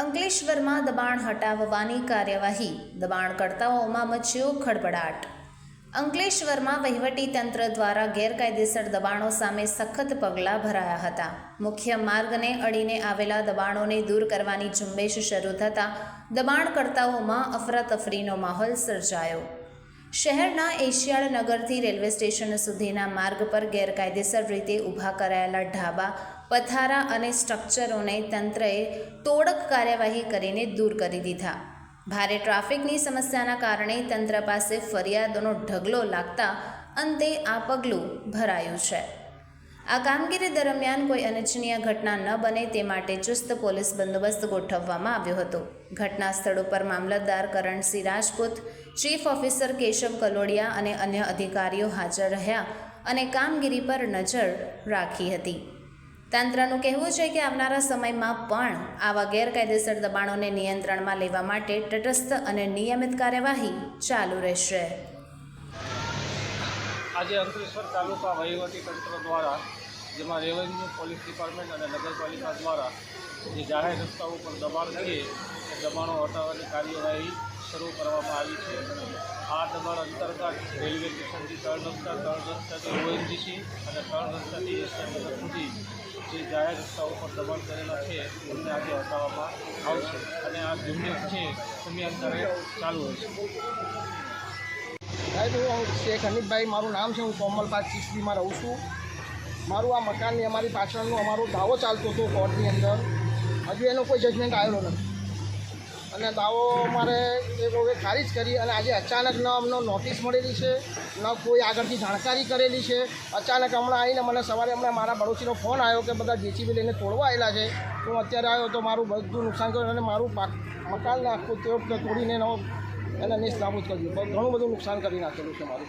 અંકલેશ્વરમાં દબાણ હટાવવાની કાર્યવાહી. દબાણકર્તાઓમાં મચ્યો ખળભળાટ. અંકલેશ્વરમાં વહીવટીતંત્ર દ્વારા ગેરકાયદેસર દબાણો સામે સખત પગલાં ભરાયા હતા. મુખ્ય માર્ગને અડીને આવેલા દબાણોને દૂર કરવાની ઝુંબેશ શરૂ થતાં દબાણકર્તાઓમાં અફરાતફરીનો માહોલ સર્જાયો. શહેરના એશિયાડ નગરથી રેલવે સ્ટેશન સુધીના માર્ગ પર ગેરકાયદેસર રીતે ઊભા કરાયેલા ઢાબા પથારા અને સ્ટ્રક્ચરોને તંત્રએ તોડક કાર્યવાહી કરીને દૂર કરી દીધા. ભારે ટ્રાફિકની સમસ્યાના કારણે તંત્ર પાસે ફરિયાદોનો ઢગલો લાગતા અંતે આ પગલું ભરાયું છે. આ કામગીરી દરમિયાન કોઈ અનિચ્છનીય ઘટના ન બને તે માટે ચુસ્ત પોલીસ બંદોબસ્ત ગોઠવવામાં આવ્યો હતો. ઘટના સ્થળ ઉપર મામલતદાર કરણસિંહ રાજપૂત, ચીફ ઓફિસર કેશવ કલોડિયા અને અન્ય અધિકારીઓ હાજર રહ્યા અને કામગીરી પર નજર રાખી હતી. તંત્રનું કહેવું છે કે આવનારા સમયમાં પણ આવા ગેરકાયદેસર દબાણોને નિયંત્રણમાં લેવા માટે તટસ્થ અને નિયમિત કાર્યવાહી ચાલુ રહેશે. આજે અંકલેશ્વર તાલુકા વહીવટી તંત્ર દ્વારા, જેમાં રેવન્યુ પોલીસ ડિપાર્ટમેન્ટ અને નગરપાલિકા દ્વારા જે જાહેર રસ્તાઓ પર દબાણ છે, એ દબાણો હટાવવાની કાર્યવાહી શરૂ કરવામાં આવી છે. આ દબાણ અંતર્ગત રેલવે સ્ટેશનથી ત્રણ રસ્તા, ત્રણ રસ્તાથી ઓએનજીસી અને ત્રણ રસ્તાથી એસએમ સુધી જે જાહેર રસ્તાઓ પર દબાણ કરેલા છે, એમને આજે હટાવવામાં આવશે અને આ ઝુંબેશ છે સમયાંતરે ચાલુ રહેશે. સાહેબ, હું શેખ હનીફભાઈ, મારું નામ છે, હું કોમલબાગ ચીસલીમાં રહું છું. મારું આ મકાનની અમારી પાછળનો અમારો દાવો ચાલતો હતો કોર્ટની અંદર. હજુ એનો કોઈ જજમેન્ટ આવેલો નથી. અને દાવો અમારે એ લોકોએ ખારીજ કરી અને આજે અચાનક ન અમને નોટિસ મળેલી છે, ન કોઈ આગળથી જાણકારી કરેલી છે. અચાનક હમણાં આવીને મને સવારે હમણાં મારા પડોશીનો ફોન આવ્યો કે બધા જેસીબી લઈને તોડવા આવેલા છે. તો હું અત્યારે આવ્યો તો મારું બધું નુકસાન કર્યું અને મારું પાક, મકાન આખું તે તોડીને એનો એને નિષ્ નાબૂદ કરી ઘણું બધું નુકસાન કરી નાખેલું છે મારું.